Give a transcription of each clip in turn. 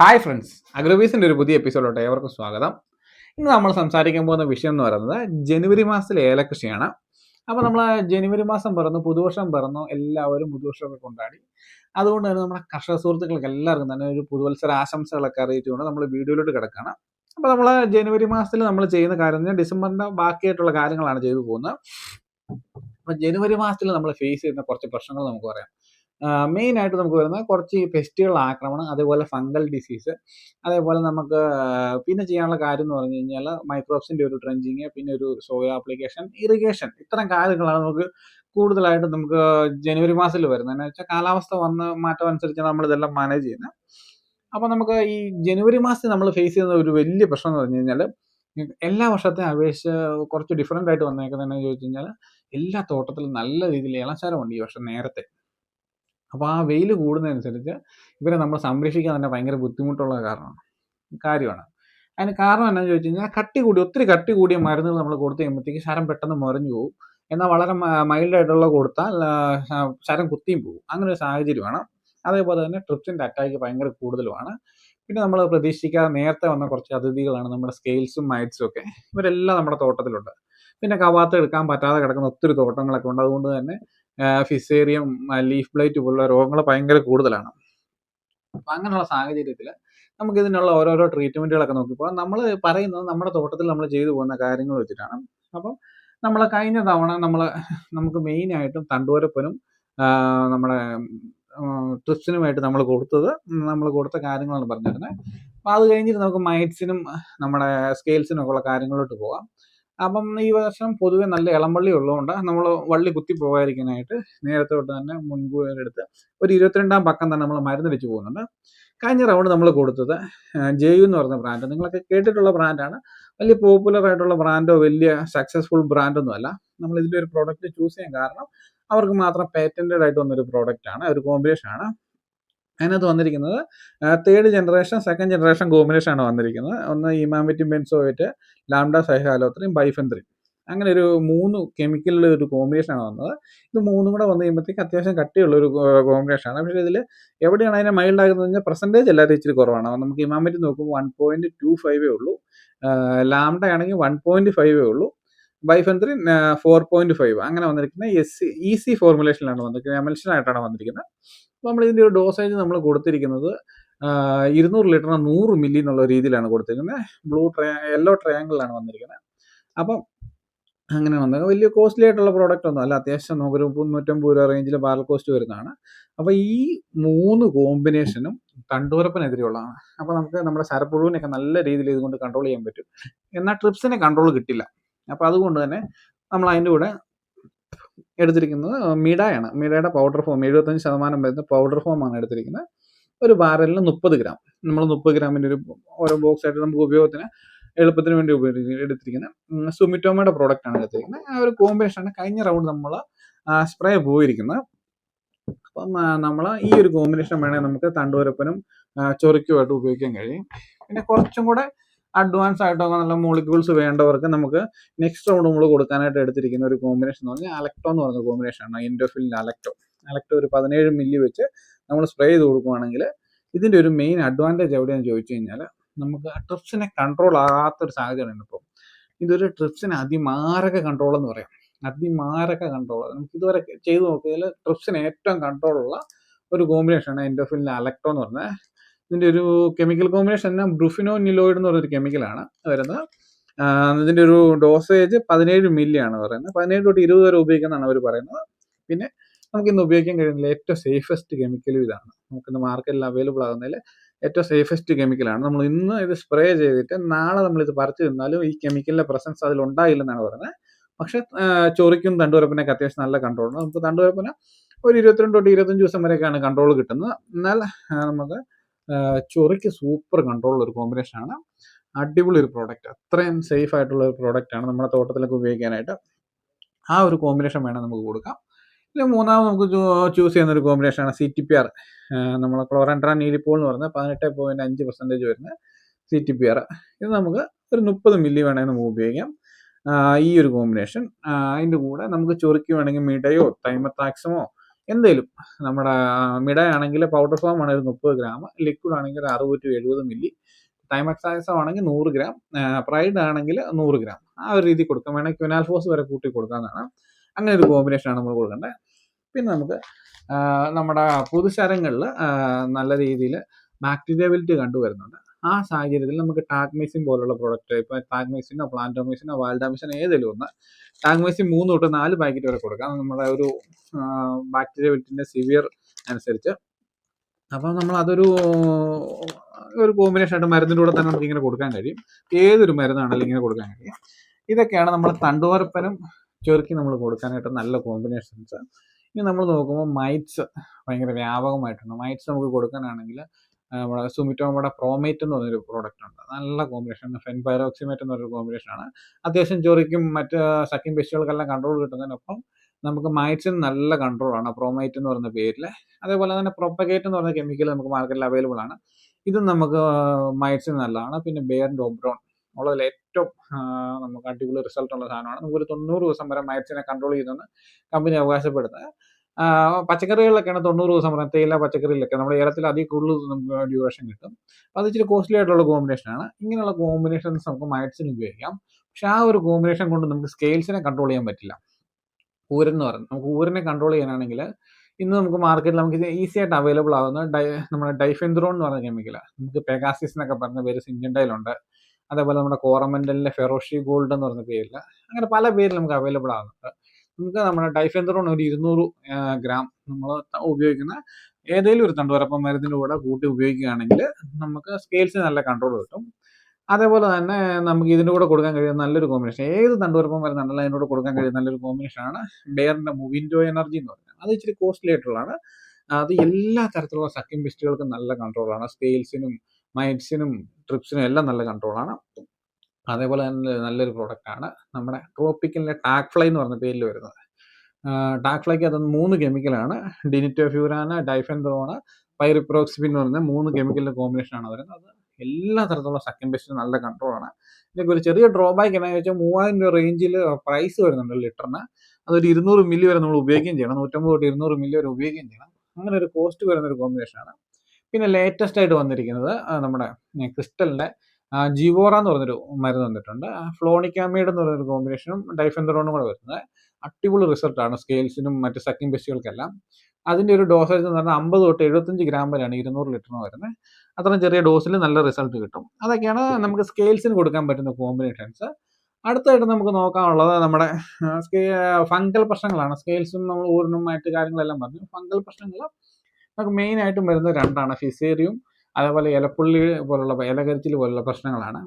Hi friends അഗ്രബീസിന്റെ ഒരു പുതിയ എപ്പിസോഡോട്ട് ഏവർക്കും സ്വാഗതം. ഇന്ന് നമ്മൾ സംസാരിക്കാൻ പോകുന്ന വിഷയം എന്ന് പറയുന്നത് ജനുവരി മാസത്തിലെ ഏലകൃഷിയാണ് അപ്പോൾ നമ്മൾ ജനുവരി മാസം പിറന്നു പുതുവർഷം പിറന്നു എല്ലാവരും പുതുവർഷമൊക്കെ കൊണ്ടാടി. അതുകൊണ്ട് തന്നെ നമ്മുടെ കർഷക സുഹൃത്തുക്കൾക്ക് എല്ലാവർക്കും തന്നെ ഒരു പുതുവത്സര ആശംസകളൊക്കെ അറിയിച്ചുകൊണ്ട് നമ്മൾ വീഡിയോയിലോട്ട് കിടക്കുകയാണ് അപ്പോൾ നമ്മൾ ജനുവരി മാസത്തിൽ നമ്മൾ ചെയ്യുന്ന കാര്യം ഡിസംബറിന്റെ ബാക്കിയായിട്ടുള്ള കാര്യങ്ങളാണ് ചെയ്തു പോകുന്നത്. അപ്പോൾ ജനുവരി മാസത്തിൽ നമ്മൾ ഫേസ് ചെയ്യുന്ന കുറച്ച് പ്രശ്നങ്ങൾ നമുക്ക് പറയാം. മെയിൻ ആയിട്ട് നമുക്ക് വരുന്ന കുറച്ച് ഈ പെസ്റ്റുകൾ ആക്രമണം അതേപോലെ ഫംഗൽ ഡിസീസ് അതേപോലെ നമുക്ക് പിന്നെ ചെയ്യാനുള്ള കാര്യം എന്ന് പറഞ്ഞു കഴിഞ്ഞാൽ മൈക്രോബ്സിന്റെ ഒരു ട്രെഞ്ചിങ് പിന്നെ ഒരു സോയിൽ ആപ്ലിക്കേഷൻ ഇറിഗേഷൻ ഇത്തരം കാര്യങ്ങളാണ് നമുക്ക് കൂടുതലായിട്ട് നമുക്ക് ജനുവരി മാസത്തിൽ വരുന്നത്. എന്ന് വെച്ചാൽ കാലാവസ്ഥ വന്ന മാറ്റം അനുസരിച്ചാണ് നമ്മൾ ഇതെല്ലാം മാനേജ് ചെയ്യുന്നത്. അപ്പോൾ നമുക്ക് ഈ ജനുവരി മാസത്തിൽ നമ്മൾ ഫേസ് ചെയ്യുന്ന ഒരു വലിയ പ്രശ്നം എന്ന് പറഞ്ഞു കഴിഞ്ഞാൽ എല്ലാ വർഷത്തെ അപേക്ഷിച്ച് കുറച്ച് ഡിഫറെന്റ് ആയിട്ട് വന്നേക്കുന്നതെന്ന് ചോദിച്ചു കഴിഞ്ഞാൽ എല്ലാ തോട്ടത്തിലും നല്ല രീതിയിൽ ഇളച്ചാരമുണ്ട് ഈ വർഷം നേരത്തെ. അപ്പോൾ ആ വെയിൽ കൂടുന്നതനുസരിച്ച് ഇവരെ നമ്മൾ സംരക്ഷിക്കാൻ തന്നെ ഭയങ്കര ബുദ്ധിമുട്ടുള്ള കാരണമാണ്. കാര്യമാണ്. അതിന് കാരണം എന്താണെന്ന് ചോദിച്ചു കഴിഞ്ഞാൽ കട്ടി കൂടി ഒത്തിരി കട്ടി കൂടിയ മരുന്നുകൾ നമ്മൾ കൊടുത്തു കഴിയുമ്പോഴത്തേക്ക് ശരം പെട്ടെന്ന് മുരഞ്ഞു പോകും. എന്നാൽ വളരെ മൈൽഡായിട്ടുള്ള കൊടുത്താൽ ശരം കുത്തിയും പോകും. അങ്ങനെ ഒരു സാഹചര്യമാണ് അതേപോലെ തന്നെ ട്രിപ്സിന്റെ അറ്റാക്ക് ഭയങ്കര കൂടുതലുമാണ്. പിന്നെ നമ്മൾ പ്രതീക്ഷിക്കാതെ നേരത്തെ വന്ന കുറച്ച് അതിഥികളാണ് നമ്മുടെ സ്കെയിൽസും മൈറ്റ്സും ഒക്കെ. ഇവരെല്ലാം നമ്മുടെ തോട്ടത്തിലുണ്ട്. പിന്നെ കവാത്ത് എടുക്കാൻ പറ്റാതെ കിടക്കുന്ന ഒത്തിരി തോട്ടങ്ങളൊക്കെ ഉണ്ട്. അതുകൊണ്ട് തന്നെ ഫിസേറിയം ലീഫ് ബ്ലൈറ്റ് പോലുള്ള രോഗങ്ങൾ ഭയങ്കര കൂടുതലാണ്. അപ്പം അങ്ങനെയുള്ള സാഹചര്യത്തിൽ നമുക്ക് ഇതിനുള്ള ഓരോരോ ട്രീറ്റ്മെന്റുകളൊക്കെ നോക്കിപ്പോൾ നമ്മൾ പറയുന്നത് നമ്മുടെ തോട്ടത്തിൽ നമ്മൾ ചെയ്തു പോകുന്ന കാര്യങ്ങൾ വെച്ചിട്ടാണ്. അപ്പം നമ്മൾ കഴിഞ്ഞ തവണ നമ്മൾ നമുക്ക് മെയിനായിട്ടും തണ്ടുവരപ്പനും നമ്മുടെ ട്രിപ്സിനുമായിട്ട് നമ്മൾ കൊടുത്തത് നമ്മൾ കൊടുത്ത കാര്യങ്ങളാണ് പറഞ്ഞിരുന്നത് അപ്പോൾ അത് കഴിഞ്ഞിട്ട് നമുക്ക് മൈറ്റ്സിനും നമ്മുടെ സ്കെയിൽസിനും ഒക്കെ ഉള്ള കാര്യങ്ങളിലോട്ട് പോകാം. അപ്പം ഈ വർഷം പൊതുവെ നല്ല ഇളംവള്ളി ഉള്ളതുകൊണ്ട് നമ്മൾ വള്ളി കുത്തി പോകാതിരിക്കാനായിട്ട് നേരത്തെ തൊട്ട് തന്നെ മുൻകൂറെടുത്ത് ഒരു ഇരുപത്തിരണ്ടാം പക്കം തന്നെ നമ്മൾ മരുന്ന് വെച്ച് പോകുന്നുണ്ട്. കഴിഞ്ഞ റൗണ്ട് നമ്മൾ കൊടുത്തത് ജെയു എന്ന് പറഞ്ഞ ബ്രാൻഡ് നിങ്ങളൊക്കെ കേട്ടിട്ടുള്ള ബ്രാൻഡാണ് വലിയ പോപ്പുലർ ആയിട്ടുള്ള ബ്രാൻഡോ വലിയ സക്സസ്ഫുൾ ബ്രാൻഡൊന്നും അല്ല. നമ്മൾ ഇതിന്റെ ഒരു പ്രോഡക്റ്റ് ചൂസ് ചെയ്യാൻ കാരണം അവർക്ക് മാത്രം പേറ്റന്റഡ് ആയിട്ട് വന്നൊരു പ്രോഡക്റ്റ് ആണ് ഒരു കോമ്പിനേഷൻ ആണ്. അതിനകത്ത് വന്നിരിക്കുന്നത് third generation second generation combination ആണ് വന്നിരിക്കുന്നത്. ഒന്ന് ഇമാമിറ്റിൻ ബെൻസോയേറ്റ് ലാംഡ സൈഹാലോത്രയും ബൈഫെന്ത്രയും അങ്ങനെ ഒരു മൂന്ന് കെമിക്കലിലെ ഒരു കോമ്പിനേഷൻ ആണ് വന്നത്. ഇത് മൂന്നും കൂടെ വന്നു കഴിയുമ്പോഴത്തേക്ക് അത്യാവശ്യം കട്ടിയുള്ള ഒരു കോമ്പിനേഷൻ ആണ്. പക്ഷേ ഇതിൽ എവിടെയാണ് അതിനെ മൈൽഡ് ആകുന്നത് കഴിഞ്ഞാൽ പെർസെന്റേജ് എല്ലാവരും ഇച്ചിരി കുറവാണ്. നമുക്ക് ഇമാമിറ്റി നോക്കുമ്പോൾ വൺ പോയിന്റ് ടു ഫൈവേ ഉള്ളൂ. ലാംഡ ആണെങ്കിൽ വൺ പോയിന്റ് ഫൈവേ ഉള്ളൂ. ബൈഫെൻത്രിൻ ഫോർ പോയിന്റ് ഫൈവ് അങ്ങനെ വന്നിരിക്കുന്നത് എസ് ഇ സി ഫോർമുലേഷനിലാണ് വന്നിരിക്കുന്നത്. എമൽഷനായിട്ടാണ് വന്നിരിക്കുന്നത്. നമ്മൾ ഇതിന്റെ ഒരു ഡോസേജ് നമ്മൾ കൊടുത്തിരിക്കുന്നത് ഇരുന്നൂറ് ലിറ്ററിന് നൂറ് മില്ലി എന്നുള്ള രീതിയിലാണ് കൊടുത്തിരിക്കുന്നത്. ബ്ലൂ ട്രയാ യെല്ലോ ട്രയാങ്കിളിലാണ് വന്നിരിക്കുന്നത്. അപ്പം അങ്ങനെ വന്നത് വലിയ കോസ്റ്റ്ലി ആയിട്ടുള്ള പ്രോഡക്റ്റ് ഒന്നും അല്ല. അത്യാവശ്യം നമുക്കൊരു മുന്നൂറ്റമ്പത് രൂപ റേഞ്ചിൽ ബാരൽ കോസ്റ്റ് വരുന്നതാണ്. അപ്പോൾ ഈ മൂന്ന് കോമ്പിനേഷനും തണ്ടൂരപ്പനെതിരെയുള്ളതാണ് അപ്പോൾ നമുക്ക് നമ്മുടെ ശരപ്പുഴുവിനെയൊക്കെ നല്ല രീതിയിൽ ഇതുകൊണ്ട് കൺട്രോൾ ചെയ്യാൻ പറ്റും. എന്നാൽ ട്രിപ്സിനെ കൺട്രോൾ കിട്ടില്ല. അപ്പോൾ അതുകൊണ്ട് തന്നെ നമ്മൾ അതിന്റെ കൂടെ എടുത്തിരിക്കുന്നത് മിഡായാണ് മിഡയുടെ പൗഡർ ഫോം എഴുപത്തഞ്ച് ശതമാനം വരുന്ന പൗഡർ ഫോമാണ് എടുത്തിരിക്കുന്നത്. ഒരു ബാരലിന് മുപ്പത് ഗ്രാം നമ്മൾ മുപ്പത് ഗ്രാമിന്റെ ഒരു ഓരോ ബോക്സ് ആയിട്ട് നമുക്ക് ഉപയോഗത്തിന് എളുപ്പത്തിന് വേണ്ടി ഉപയോഗിച്ച് എടുത്തിരിക്കുന്നത്. സുമിറ്റോമയുടെ പ്രോഡക്റ്റ് ആണ് എടുത്തിരിക്കുന്നത്. ആ ഒരു കോമ്പിനേഷനാണ് കഴിഞ്ഞ റൗണ്ട് നമ്മൾ സ്പ്രേ പോയിരിക്കുന്നത്. അപ്പം നമ്മൾ ഈ ഒരു കോമ്പിനേഷൻ വേണമെങ്കിൽ നമുക്ക് തണ്ടുവരപ്പനും ചൊറിക്കുമായിട്ട് ഉപയോഗിക്കാൻ കഴിയും. പിന്നെ കുറച്ചും കൂടെ അഡ്വാൻസ് ആയിട്ടൊക്കെ നല്ല മോളിക്യൂൾസ് വേണ്ടവർക്ക് നമുക്ക് നെക്സ്റ്റ് റൗണ്ട് നമ്മൾ കൊടുക്കാനായിട്ട് എടുത്തിരിക്കുന്ന ഒരു കോമ്പിനേഷൻ എന്ന് പറഞ്ഞാൽ അലക്ടോ എന്ന് പറഞ്ഞ കോമ്പിനേഷൻ ആണ്. ഇൻഡോഫിൽ അലക്ടോ അലക്ടോ ഒരു പതിനേഴ് മില്ലി വെച്ച് നമ്മൾ സ്പ്രേ ചെയ്ത് കൊടുക്കുകയാണെങ്കിൽ ഇതിന്റെ ഒരു മെയിൻ അഡ്വാന്റേജ് എവിടെയാണെന്ന് ചോദിച്ചു കഴിഞ്ഞാൽ നമുക്ക് ട്രിപ്സിനെ കൺട്രോൾ ആകാത്തൊരു സാഹചര്യമാണ് ഇപ്പോൾ ഇതൊരു ട്രിപ്സിന് അതിമാരക കൺട്രോൾ എന്ന് പറയാം. അതിമാരക കൺട്രോൾ നമുക്ക് ഇതുവരെ ചെയ്തു നോക്കിയതിൽ ട്രിപ്സിന് ഏറ്റവും കൺട്രോൾ ഉള്ള ഒരു കോമ്പിനേഷനാണ് എൻഡോഫിലിന്റെ അലക്ടോ എന്ന് പറഞ്ഞത്. ഇതിന്റെ ഒരു കെമിക്കൽ കോമ്പിനേഷൻ തന്നെ ബ്രുഫിനോ നിലോയിഡ് എന്ന് പറയുന്ന കെമിക്കലാണ് വരുന്നത്. ഇതിന്റെ ഒരു ഡോസേജ് പതിനേഴ് മില്ലി ആണ് പറയുന്നത്. പതിനേഴ് തൊട്ട് ഇരുപത് വരെ ഉപയോഗിക്കുന്നതാണ് അവർ പറയുന്നത്. പിന്നെ നമുക്ക് ഇന്ന് ഉപയോഗിക്കാൻ കഴിയുന്നില്ല ഏറ്റവും സേഫസ്റ്റ് കെമിക്കലും ഇതാണ്. നമുക്ക് ഇന്ന് മാർക്കറ്റിൽ അവൈലബിൾ ആകുന്നതിൽ ഏറ്റവും സേഫസ്റ്റ് കെമിക്കലാണ് നമ്മൾ ഇന്ന് ഇത് സ്പ്രേ ചെയ്തിട്ട് നാളെ നമ്മൾ ഇത് പറിച്ചു തിന്നാലും ഈ കെമിക്കലിന്റെ പ്രസൻസ് അതിൽ ഉണ്ടായില്ലെന്നാണ് പറയുന്നത്. പക്ഷെ ചോറിക്കും തണ്ടുവരപ്പിനൊക്കെ അത്യാവശ്യം നല്ല കൺട്രോൾ ഉണ്ട് നമുക്ക് തണ്ടുവരപ്പിന് ഒരു ഇരുപത്തിരണ്ട് തൊട്ട് ഇരുപത്തഞ്ച് ദിവസം വരെയൊക്കെയാണ് കൺട്രോൾ കിട്ടുന്നത്. എന്നാൽ നമുക്ക് ചൊറിക്ക് സൂപ്പർ കൺട്രോൾ ഒരു കോമ്പിനേഷൻ ആണ്. അടിപൊളി ഒരു പ്രോഡക്റ്റ് അത്രയും സേഫ് ആയിട്ടുള്ള ഒരു പ്രോഡക്റ്റ് ആണ് നമ്മുടെ തോട്ടത്തിലൊക്കെ ഉപയോഗിക്കാനായിട്ട്. ആ ഒരു കോമ്പിനേഷൻ വേണം നമുക്ക് കൊടുക്കാം. പിന്നെ മൂന്നാമത് നമുക്ക് ചൂസ് ചെയ്യുന്ന ഒരു കോമ്പിനേഷൻ ആണ് സി ടി പി ആർ നമ്മൾ ക്ലോറൻട്രാ നീലിപ്പോൾ എന്ന് പറഞ്ഞാൽ പതിനെട്ട് പോയിന്റ് അഞ്ച് പെർസെന്റേജ് വരുന്ന സി ടി പി ആർ ഇത് നമുക്ക് ഒരു മുപ്പത് മില്ലി വേണമെങ്കിൽ നമുക്ക് ഉപയോഗിക്കാം. ഈ ഒരു കോമ്പിനേഷൻ അതിന്റെ കൂടെ നമുക്ക് ചൊറുക്കി വേണമെങ്കിൽ മിടയോ തൈമത്താക്സമോ എന്തേലും. നമ്മുടെ മിഡ ആണെങ്കിൽ പൗഡർ ഫോം ആണെങ്കിൽ മുപ്പത് ഗ്രാം ലിക്വിഡ് ആണെങ്കിൽ അറുപത് ടു എഴുപത് മില്ലി തൈമക്സായസം ആണെങ്കിൽ നൂറ് ഗ്രാം പ്രൈഡ് ആണെങ്കിൽ നൂറ് ഗ്രാം. ആ ഒരു രീതി കൊടുക്കാം വേണമെങ്കിൽ ക്വിനാൽഫോസ് വരെ കൂട്ടി കൊടുക്കാമെന്നാണ് അങ്ങനെ ഒരു കോമ്പിനേഷനാണ് നമ്മൾ കൊടുക്കേണ്ടത്. പിന്നെ നമുക്ക് നമ്മുടെ പൊതുശരങ്ങളിൽ നല്ല രീതിയിൽ ബാക്ടീരിയബിലിറ്റി കണ്ടുവരുന്നുണ്ട്. ആ സാഹചര്യത്തിൽ നമുക്ക് ടാക്മൈസിൻ പോലുള്ള പ്രോഡക്റ്റ് ഇപ്പോൾ ടാക്മൈസിനോ പ്ലാന്റോമൈസിനോ വാൽഡാമൈസിനോ ഏതെങ്കിലും ഒന്ന് ടാക്മൈസിൻ മൂന്ന് തൊട്ട് നാല് പാക്കറ്റ് വരെ കൊടുക്കാം. നമ്മുടെ ഒരു ബാക്ടീരിയബിലിറ്റിന്റെ സിവിയർ അനുസരിച്ച്. അപ്പം നമ്മൾ അതൊരു ഒരു കോമ്പിനേഷൻ ആയിട്ട് മരുന്നിന്റെ കൂടെ തന്നെ നമുക്ക് ഇങ്ങനെ കൊടുക്കാൻ കഴിയും. ഏതൊരു മരുന്നാണെങ്കിലും ഇങ്ങനെ കൊടുക്കാൻ കഴിയും. ഇതൊക്കെയാണ് നമ്മൾ തണ്ടുവരപ്പനും ചെറുക്കി നമ്മൾ കൊടുക്കാനായിട്ട് നല്ല കോമ്പിനേഷൻസ് ഇനി നമ്മൾ നോക്കുമ്പോൾ മൈറ്റ്സ് ഭയങ്കര വ്യാപകമായിട്ടുണ്ട്. മൈറ്റ്സ് നമുക്ക് കൊടുക്കാനാണെങ്കിൽ നമ്മുടെ സുമിറ്റോമയുടെ പ്രോമേറ്റ് എന്ന് പറഞ്ഞൊരു പ്രോഡക്റ്റ് ഉണ്ട്. നല്ല കോമ്പിനേഷൻ ഫെൻ ഫെൻപൈറോക്സിമേറ്റ് എന്ന് പറഞ്ഞൊരു കോമ്പിനേഷനാണ് അത്യാവശ്യം ജോറിക്കും മറ്റ് സക്കിം പെസ്റ്റുകൾക്കെല്ലാം കൺട്രോൾ കിട്ടുന്നതിനൊപ്പം നമുക്ക് മൈറ്റ്സിന് നല്ല കൺട്രോൾ ആണ്. പ്രോമൈറ്റ് എന്ന് പറയുന്ന പേരിൽ അതേപോലെ തന്നെ പ്രൊപ്പഗേറ്റ് എന്ന് പറയുന്ന കെമിക്കൽ നമുക്ക് മാർക്കറ്റിൽ അവൈലബിൾ ആണ്. ഇതും നമുക്ക് മൈറ്റ്സിന് നല്ലതാണ്. പിന്നെ ബെയർ ഡോബ്രോൺ ഉള്ളതിൽ ഏറ്റവും നമുക്ക് അടിപൊളി റിസൾട്ട് ഉള്ള സാധനമാണ്. നമുക്കൊരു തൊണ്ണൂറ് ദിവസം വരെ മൈറ്റ്സിനെ കൺട്രോൾ ചെയ്യുന്നതെന്ന് കമ്പനി അവകാശപ്പെടുന്നത്. പച്ചക്കറികളിലൊക്കെയാണ് തൊണ്ണൂറ് ദിവസം പറയുന്നത് തേയില പച്ചക്കറിയിലൊക്കെ. നമ്മുടെ ഏലത്തിൽ അതിൽ കൂടുതൽ ഡ്യൂറേഷൻ കിട്ടും. അത് ഇച്ചിരി കോസ്റ്റ്ലി ആയിട്ടുള്ള കോമ്പിനേഷനാണ് ഇങ്ങനെയുള്ള കോമ്പിനേഷൻസ് നമുക്ക് മയറ്റ്സിന് ഉപയോഗിക്കാം. പക്ഷെ ആ ഒരു കോമ്പിനേഷൻ കൊണ്ട് നമുക്ക് സ്കെയിൽസിനെ കൺട്രോൾ ചെയ്യാൻ പറ്റില്ല. ഊരൻ എന്ന് പറയുന്നത്. നമുക്ക് ഊരനെ കൺട്രോൾ ചെയ്യാനാണെങ്കിൽ ഇന്ന് നമുക്ക് മാർക്കറ്റിൽ നമുക്ക് ഈസി ആയിട്ട് അവൈലബിൾ ആവുന്ന ഡൈ നമ്മുടെ ഡൈഫെൻദ്രോൺ എന്ന് പറഞ്ഞ കെമിക്കലാണ് നമുക്ക് പെഗാസിസ് എന്നൊക്കെ പറഞ്ഞ പേര് സിഞ്ചൻഡയിലുണ്ട് അതേപോലെ നമ്മുടെ കോറമെന്റലിലെ ഫെറോഷി ഗോൾഡ് എന്ന് പറഞ്ഞ പേരിൽ അങ്ങനെ പല പേരിൽ നമുക്ക് അവൈലബിൾ ആകുന്നുണ്ട് നമുക്ക് നമ്മുടെ ഡൈഫെൻഡറോൺ ഒരു ഇരുന്നൂറ് ഗ്രാം നമ്മൾ ഉപയോഗിക്കുന്ന ഏതെങ്കിലും ഒരു തണ്ടുവരപ്പം മരുന്നിന്റെ കൂടെ കൂട്ടി ഉപയോഗിക്കുകയാണെങ്കിൽ നമുക്ക് സ്കെയിൽസിന് നല്ല കൺട്രോൾ കിട്ടും. അതേപോലെ തന്നെ നമുക്ക് ഇതിന്റെ കൂടെ കൊടുക്കാൻ കഴിയുന്ന നല്ലൊരു കോമ്പിനേഷൻ ഏത് തണ്ടുവരപ്പം മരുന്നുണ്ടല്ലോ അതിന്റെ കൂടെ കൊടുക്കാൻ കഴിയുന്ന നല്ലൊരു കോമ്പിനേഷനാണ് ബെയറിന്റെ മുവിൻഡോ എനർജി എന്ന് പറയുന്നത്. അത് ഇച്ചിരി കോസ്റ്റ്ലി ആയിട്ടുള്ളതാണ്. അത് എല്ലാ തരത്തിലുള്ള സക്കിംബിസ്റ്റുകൾക്കും നല്ല കൺട്രോളാണ് സ്കെയിൽസിനും മൈൻസിനും ട്രിപ്സിനും എല്ലാം നല്ല കൺട്രോളാണ് അതേപോലെ തന്നെ നല്ലൊരു പ്രോഡക്റ്റാണ് നമ്മുടെ ട്രോപ്പിക്കലിലെ ടാക് ഫ്ലൈ എന്ന് പറഞ്ഞ പേരിൽ വരുന്നത്. ടാക് ഫ്ലൈക്ക് അത് മൂന്ന് കെമിക്കലാണ് ഡിനിറ്റോഫ്യൂരാന ഡൈഫെൻഡ്രോണ് പൈറിപ്രോക്സിബിൻ എന്ന് പറഞ്ഞ മൂന്ന് കെമിക്കലിന്റെ കോമ്പിനേഷനാണ് വരുന്നത്. അത് എല്ലാ തരത്തിലുള്ള സെക്കൻഡ് ബെസ്റ്റിനും നല്ല കൺട്രോളാണ് ഇതിനൊക്കെ ഒരു ചെറിയ ഡ്രോബാക്ക് എന്നാന്ന് വെച്ചാൽ മൂവായിരം രൂപ റേഞ്ചിൽ പ്രൈസ് വരുന്നുണ്ട് ലിറ്ററിന് അതൊരു ഇരുന്നൂറ് മില്ലി വരെ നമ്മൾ ഉപയോഗിക്കുകയും ചെയ്യണം. നൂറ്റമ്പത് തൊട്ട് ഇരുന്നൂറ് മില്ലി വരെ ഉപയോഗിക്കുകയും ചെയ്യണം. അങ്ങനെ ഒരു കോസ്റ്റ് വരുന്ന ഒരു കോമ്പിനേഷനാണ് പിന്നെ ലേറ്റസ്റ്റ് ആയിട്ട് വന്നിരിക്കുന്നത് നമ്മുടെ ക്രിസ്റ്റലിന്റെ ജിവോറ എന്ന് പറഞ്ഞൊരു മരുന്ന് വന്നിട്ടുണ്ട്. ഫ്ലോണിക്കാമൈഡ് എന്ന് പറഞ്ഞൊരു കോമ്പിനേഷനും ഡൈഫെൻഡറോണും കൂടെ വരുന്നത്. അടിപൊളി റിസൾട്ടാണ് സ്കെയിൽസിനും മറ്റ് സക്കിംഗ് ബെസ്റ്റുകൾക്കെല്ലാം അതിന്റെ ഒരു ഡോസേജ് എന്ന് പറഞ്ഞാൽ അമ്പത് തൊട്ട് എഴുപത്തഞ്ച് ഗ്രാം വരെയാണ് ഇരുന്നൂറ് ലിറ്ററിന് വരുന്നത്. അത്രയും ചെറിയ ഡോസിൽ നല്ല റിസൾട്ട് കിട്ടും. അതൊക്കെയാണ് നമുക്ക് സ്കെയിൽസിന് കൊടുക്കാൻ പറ്റുന്ന കോമ്പിനേഷൻസ് അടുത്തായിട്ട് നമുക്ക് നോക്കാനുള്ളത് നമ്മുടെ ഫംഗൽ പ്രശ്നങ്ങളാണ്. സ്കെയിൽസും നമ്മൾ ഊരിനും മറ്റ് കാര്യങ്ങളെല്ലാം പറഞ്ഞു. ഫംഗൽ പ്രശ്നങ്ങൾ നമുക്ക് മെയിനായിട്ടും വരുന്ന രണ്ടാണ്. ഫിസേറിയും അതേപോലെ ഇലപ്പുള്ളി പോലുള്ള ഇലകരിച്ചിൽ പോലുള്ള പ്രശ്നങ്ങളാണ്.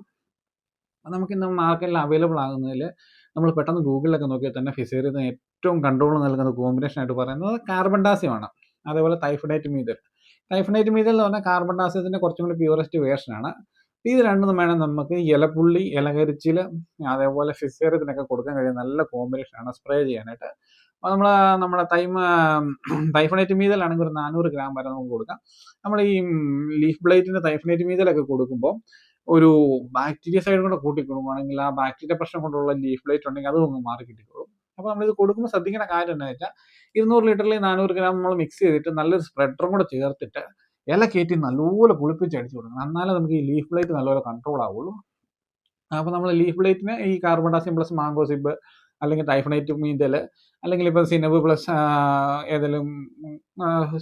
അത് നമുക്ക് ഇന്ന് മാർക്കറ്റിൽ അവൈലബിൾ ആകുന്നതിൽ നമ്മൾ പെട്ടെന്ന് ഗൂഗിളിലൊക്കെ നോക്കിയാൽ തന്നെ ഫിസേറിയത്തിന് ഏറ്റവും കൺട്രോൾ നൽകുന്ന കോമ്പിനേഷൻ ആയിട്ട് പറയുന്നത് കാർബൺ ഡാസ്യമാണ് അതേപോലെ തൈഫഡൈറ്റ് മീതൽ തൈഫഡൈറ്റ് മീതൽ എന്ന് പറഞ്ഞാൽ കാർബൺ ഡാസ്യത്തിന്റെ കുറച്ചും കൂടി പ്യൂറസ്റ്റ് വേർഷനാണ് ഇത് രണ്ടും വേണം നമുക്ക് ഇലപ്പുള്ളി ഇലകരിച്ചിൽ അതേപോലെ ഫിസേറിയത്തിനൊക്കെ കൊടുക്കാൻ കഴിയുന്ന നല്ല കോമ്പിനേഷനാണ് സ്പ്രേ ചെയ്യാനായിട്ട്. നമ്മൾ നമ്മുടെ തൈമ തൈഫണേറ്റ് മീതലാണെങ്കിൽ ഒരു നാനൂറ് ഗ്രാം വരെ നമുക്ക് കൊടുക്കാം. നമ്മൾ ഈ ലീഫ് ബ്ലൈറ്റിന്റെ തൈഫണേറ്റ് മീതലൊക്കെ കൊടുക്കുമ്പോൾ ഒരു ബാക്ടീരിയ സൈഡ് കൂടെ കൂട്ടി കൊടുക്കുകയാണെങ്കിൽ ആ ബാക്ടീരിയ പ്രശ്നം കൊണ്ടുള്ള ലീഫ് ബ്ലൈറ്റ് ഉണ്ടെങ്കിൽ അതും ഒന്ന് മാറി കിട്ടിക്കോളും. അപ്പോൾ നമ്മളിത് കൊടുക്കുമ്പോൾ ശ്രദ്ധിക്കേണ്ട കാര്യം എന്താണെന്ന് വെച്ചാൽ ഇരുന്നൂറ് ലിറ്ററിൽ നാനൂറ് ഗ്രാം നമ്മൾ മിക്സ് ചെയ്തിട്ട് നല്ലൊരു സ്പ്രെഡറും കൂടെ ചേർത്തിട്ട് ഇല കയറ്റി നല്ലപോലെ പുളിപ്പിച്ച് അടിച്ചു കൊടുക്കണം. എന്നാലേ നമുക്ക് ഈ ലീഫ് ബ്ലൈറ്റ് നല്ലപോലെ കൺട്രോൾ ആവുള്ളൂ. അപ്പോൾ നമ്മൾ ലീഫ് ബ്ലൈറ്റിന് ഈ carbendazim plus mancozeb അല്ലെങ്കിൽ ടൈഫണൈറ്റ് മീതൽ അല്ലെങ്കിൽ ഇപ്പോൾ സിനബ് പ്ലസ് ഏതെങ്കിലും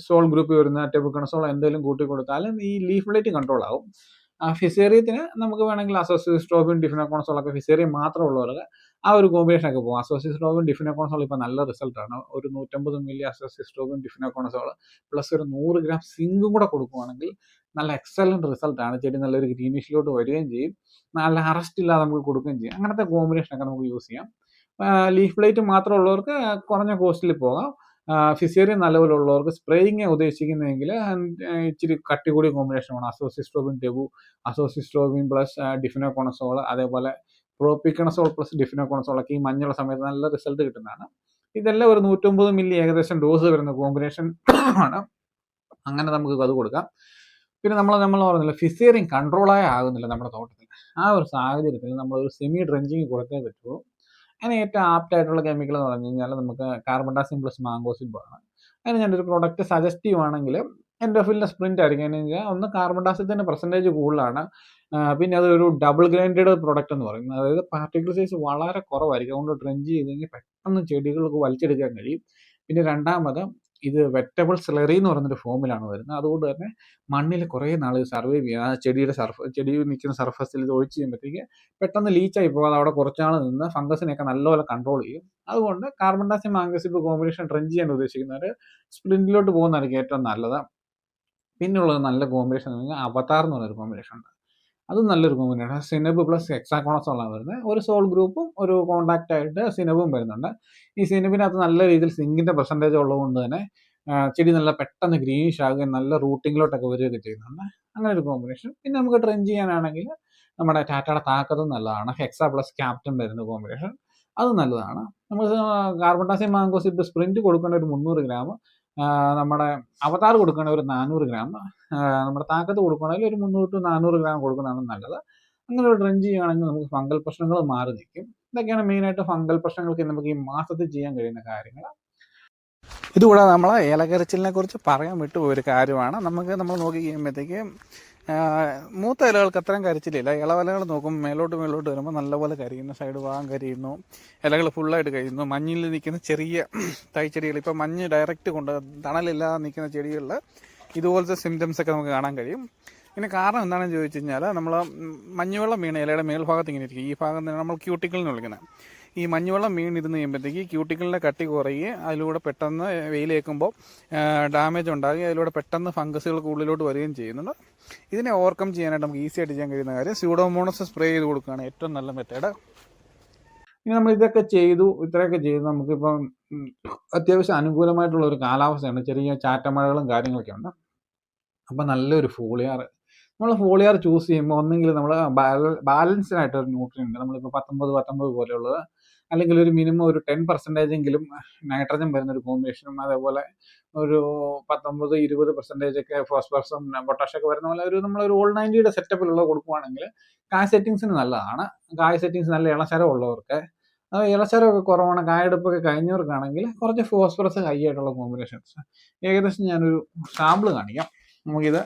സോൾ ഗ്രൂപ്പ് വരുന്ന ടെബുക്കണസോൾ എന്തെങ്കിലും കൂട്ടി കൊടുത്താലും ഈ ലീഫ് ബ്ലൈറ്റ് കൺട്രോൾ ആവും ഫിസേറിയത്തിന് നമുക്ക് വേണമെങ്കിൽ അസോസിസ്ട്രോബിൻ ഡിഫിനോക്കോൺസോൾ ഒക്കെ ഫിസേറിയ മാത്രം ഉള്ളവർക്ക് ആ ഒരു കോമ്പിനേഷൻ ഒക്കെ പോകും അസോസിസ്ട്രോബിൻ ഡിഫിനോക്കോൺസോൾ ഇപ്പോൾ നല്ല റിസൾട്ടാണ് ഒരു നൂറ്റമ്പത് മില്ലി അസോസിസ്ട്രോബിൻ ഡിഫിനോക്കോൺസോൾ പ്ലസ് ഒരു നൂറ് ഗ്രാം സിങ്കും കൂടെ കൊടുക്കുവാണെങ്കിൽ നല്ല എക്സലന്റ് റിസൾട്ടാണ് ചെടി നല്ലൊരു ഗ്രീനിഷിലോട്ട് വരികയും ചെയ്യും. നല്ല അറസ്റ്റ് ഇല്ലാതെ നമുക്ക് കൊടുക്കുകയും ചെയ്യും. അങ്ങനത്തെ കോമ്പിനേഷൻ ഒക്കെ നമുക്ക് യൂസ് ചെയ്യാം. ലീഫ് പ്ലേറ്റ് മാത്രം ഉള്ളവർക്ക് കുറഞ്ഞ കോസ്റ്റിൽ പോകാം. ഫിസേറിയൻ നല്ലപോലെ ഉള്ളവർക്ക് സ്പ്രേയിങ് ഉദ്ദേശിക്കുന്നതെങ്കിൽ ഇച്ചിരി കട്ടി കൂടിയ കോമ്പിനേഷനാണ് അസോസിസ്ട്രോബിൻ ടെബു അസോസിസ്ട്രോബിൻ പ്ലസ് ഡിഫിനോകോണസോൾ അതേപോലെ പ്രോപ്പിക്കണസോൾ പ്ലസ് ഡിഫിനോകോണസോൾ ഒക്കെ ഈ മഞ്ഞുള്ള സമയത്ത് നല്ല റിസൾട്ട് കിട്ടുന്നതാണ്. ഇതെല്ലാം ഒരു നൂറ്റമ്പത് മില്ലി ഏകദേശം ഡോസ് വരുന്ന കോമ്പിനേഷൻ ആണ്. അങ്ങനെ നമുക്ക് അത് കൊടുക്കാം. പിന്നെ നമ്മൾ നമ്മൾ പറഞ്ഞില്ല ഫിസേറിയൻ കൺട്രോളായി ആകുന്നില്ല നമ്മുടെ തോട്ടത്തിൽ. ആ ഒരു സാഹചര്യത്തിൽ നമ്മൾ ഒരു സെമി ഡ്രഞ്ചിങ് കൊടുത്തേ പറ്റുള്ളൂ അതിന് ഏറ്റവും ആപ്റ്റ് ആയിട്ടുള്ള കെമിക്കൽ എന്ന് പറഞ്ഞു കഴിഞ്ഞാൽ നമുക്ക് കാർബൺ ഡാസിം പ്ലസ് മാംഗോസിബ് ആണ്. ഞാൻ ഒരു പ്രൊഡക്റ്റ് സജസ്റ്റ് ചെയ്യുവാണെങ്കിൽ എൻഡോഫിലിന്റെ സ്പ്രിന്റ് ആയിരിക്കും. എന്ന് വെച്ചാൽ ഒന്ന് കാർബൺ ഡയോക്സൈഡിന്റെ പെർസെന്റേജ് കൂടുതലാണ്. പിന്നെ അതൊരു ഡബിൾ ഗ്രൈൻഡഡ് പ്രോഡക്റ്റ് എന്ന് പറയുന്നത് അതായത് പാർട്ടിക്കിൾ സൈസ് വളരെ കുറവായിരിക്കും. അതുകൊണ്ട് ഡ്രഞ്ച് ചെയ്ത് കഴിഞ്ഞാൽ പെട്ടെന്ന് ചെടികൾക്ക് വലിച്ചെടുക്കാൻ കഴിയും. പിന്നെ രണ്ടാമത് ഇത് വെറ്റബിൾ സ്ലറി എന്ന് പറയുന്നൊരു ഫോമിലാണ് വരുന്നത്. അതുകൊണ്ട് തന്നെ മണ്ണിൽ കുറേ നാൾ സർവൈവ് ചെയ്യും ആ ചെടിയുടെ സർഫ് ചെടി നിൽക്കുന്ന സർഫസിൽ ഇത് ഒഴിച്ച് ചെയ്യുമ്പോഴത്തേക്ക് പെട്ടെന്ന് ലീച്ചായി പോകാതെ അവിടെ കുറച്ചാൾ നിന്ന് ഫംഗസിനെയൊക്കെ നല്ലപോലെ കൺട്രോൾ ചെയ്യും. അതുകൊണ്ട് carbon dioxide mancozeb combination drench ചെയ്യാൻ ഉദ്ദേശിക്കുന്നവർ സ്പ്രിന്റിലോട്ട് പോകുന്നതായിരിക്കും ഏറ്റവും നല്ലത്. പിന്നെയുള്ളത് നല്ല കോമ്പിനേഷൻ അവതാർ എന്ന് പറഞ്ഞൊരു കോമ്പിനേഷൻ ഉണ്ട്. അതും നല്ലൊരു കോമ്പിനേഷൻ സിനബ് പ്ലസ് എക്സാക്കോണസ് ഉള്ള വരുന്നത് ഒരു സോൾ ഗ്രൂപ്പും ഒരു കോണ്ടാക്റ്റ് ആയിട്ട് സിനബും വരുന്നുണ്ട്. ഈ സിനബിനകത്ത് നല്ല രീതിയിൽ സിങ്കിന്റെ പെർസെന്റേജ് ഉള്ളതുകൊണ്ട് തന്നെ ചെടി നല്ല പെട്ടെന്ന് ഗ്രീനിഷ് ആകുകയും നല്ല റൂട്ടിങ്ങിലോട്ടൊക്കെ വരികയൊക്കെ ചെയ്യുന്നുണ്ട്. അങ്ങനെ ഒരു കോമ്പിനേഷൻ പിന്നെ നമുക്ക് ട്രെൻഡ് ചെയ്യാനാണെങ്കിൽ നമ്മുടെ ടാറ്റയുടെ താക്കത്തും നല്ലതാണ്. ഹെക്സ പ്ലസ് ക്യാപ്റ്റൻ വരുന്ന കോമ്പിനേഷൻ അത് നല്ലതാണ്. നമ്മൾ കാർബൺ ഡയോക്സൈഡ് മാങ്കോസിപ്പ് സ്പ്രിന്റ് കൊടുക്കേണ്ട ഒരു മുന്നൂറ് ഗ്രാം നമ്മുടെ അവതാർ കൊടുക്കണ ഒരു നാനൂറ് ഗ്രാം. നമ്മുടെ താക്കത്ത് കൊടുക്കണമെങ്കിൽ ഒരു മുന്നൂറ് ടു നാനൂറ് ഗ്രാം കൊടുക്കുന്നതാണ് നല്ലത്. അങ്ങനെ ഒരു ഡ്രഞ്ച് ചെയ്യുകയാണെങ്കിൽ നമുക്ക് ഫംഗൽ പ്രശ്നങ്ങൾ മാറി നിൽക്കും. ഇതൊക്കെയാണ് മെയിനായിട്ട് ഫംഗൽ പ്രശ്നങ്ങൾക്ക് നമുക്ക് ഈ മാസത്തിൽ ചെയ്യാൻ കഴിയുന്ന കാര്യങ്ങൾ. ഇതുകൂടാതെ നമ്മൾ ഏലക്കരച്ചിലിനെ കുറിച്ച് പറയാൻ വിട്ടുപോയ ഒരു കാര്യമാണ്. നമുക്ക് നമ്മൾ നോക്കി കഴിയുമ്പോഴത്തേക്ക് മൂത്ത ഇലകൾക്ക് അത്രയും കരിച്ചിലില്ല ഇളവലകൾ നോക്കും മേലോട്ട് മേലോട്ട് വരുമ്പോൾ നല്ലപോലെ കരിയുന്നു. സൈഡ് ഭാഗം കരിയുന്നു. ഇലകൾ ഫുള്ളായിട്ട് കഴിയുന്നു മഞ്ഞിൽ നിൽക്കുന്ന ചെറിയ തൈച്ചെടികൾ. ഇപ്പോൾ മഞ്ഞ് ഡയറക്റ്റ് കൊണ്ട് തണലില്ലാതെ നിൽക്കുന്ന ചെടികളിൽ ഇതുപോലത്തെ സിംറ്റംസ് ഒക്കെ നമുക്ക് കാണാൻ കഴിയും. ഇതിന് കാരണം എന്താണെന്ന് ചോദിച്ചു കഴിഞ്ഞാൽ നമ്മൾ മഞ്ഞുവെള്ളം വീണ ഇലയുടെ മേൽഭാഗത്ത് ഇങ്ങനെ ഇരിക്കും. ഈ ഭാഗം തന്നെ നമ്മൾ ക്യൂട്ടിക്കിൾ എന്ന് വിളിക്കുന്നത് ഈ മഞ്ഞുവെള്ളം വീണിരുന്ന് കഴിയുമ്പോഴത്തേക്ക് ക്യൂട്ടിക്കിളിന്റെ കട്ടി കുറയുകയും അതിലൂടെ പെട്ടെന്ന് വെയിലേക്കുമ്പോൾ ഡാമേജ് ഉണ്ടാകുകയും അതിലൂടെ പെട്ടെന്ന് ഫംഗസുകൾക്ക് ഉള്ളിലോട്ട് വരികയും ചെയ്യുന്നുണ്ട്. ഇതിനെ ഓവർകം ചെയ്യാനായിട്ട് നമുക്ക് ഈസി ആയിട്ട് ചെയ്യാൻ കഴിയുന്ന കാര്യം സ്യൂഡോമോണസ് സ്പ്രേ ചെയ്ത് കൊടുക്കുകയാണ് ഏറ്റവും നല്ല മെത്തേഡ് ഇനി നമ്മൾ ഇതൊക്കെ ചെയ്തു ഇത്രയൊക്കെ ചെയ്തു. നമുക്കിപ്പം അത്യാവശ്യം അനുകൂലമായിട്ടുള്ള ഒരു കാലാവസ്ഥയാണ്. ചെറിയ ചാറ്റമഴകളും കാര്യങ്ങളൊക്കെ ഉണ്ട്. അപ്പം നല്ലൊരു ഫോളിയാർ നമ്മൾ ഫോളിയാർ ചൂസ് ചെയ്യുമ്പോൾ ഒന്നെങ്കിൽ നമ്മൾ ബാലൻസ്ഡ് ആയിട്ട് ഒരു ഉണ്ട്. നമ്മളിപ്പോൾ പത്തൊമ്പത് പത്തൊമ്പത് പോലെയുള്ളത്. അല്ലെങ്കിൽ ഒരു മിനിമം ഒരു ടെൻ പെർസെന്റേജ് എങ്കിലും നൈട്രജൻ വരുന്ന ഒരു കോമ്പിനേഷനും അതേപോലെ ഒരു പത്തൊമ്പത് ഇരുപത് പെർസെന്റേജ് ഒക്കെ ഫോസ്ഫറസും പൊട്ടാഷ് ഒക്കെ വരുന്ന പോലെ ഒരു നമ്മളൊരു ഓൾ നയന്റിയുടെ സെറ്റപ്പിലുള്ള കൊടുക്കുവാണെങ്കിൽ കായ് സെറ്റിങ്സിന് നല്ലതാണ്. കായ് സെറ്റിങ്സ് നല്ല ഇളശരം ഉള്ളവർക്ക്. ഇളശരമൊക്കെ കുറവാണ്. കായെടുപ്പൊക്കെ കഴിഞ്ഞവർക്കാണെങ്കിൽ കുറച്ച് ഫോസ്ഫറസ് ഹൈ ആയിട്ടുള്ള കോമ്പിനേഷൻസ് ഏകദേശം ഞാനൊരു സാമ്പിൾ കാണിക്കാം. നമുക്കിത്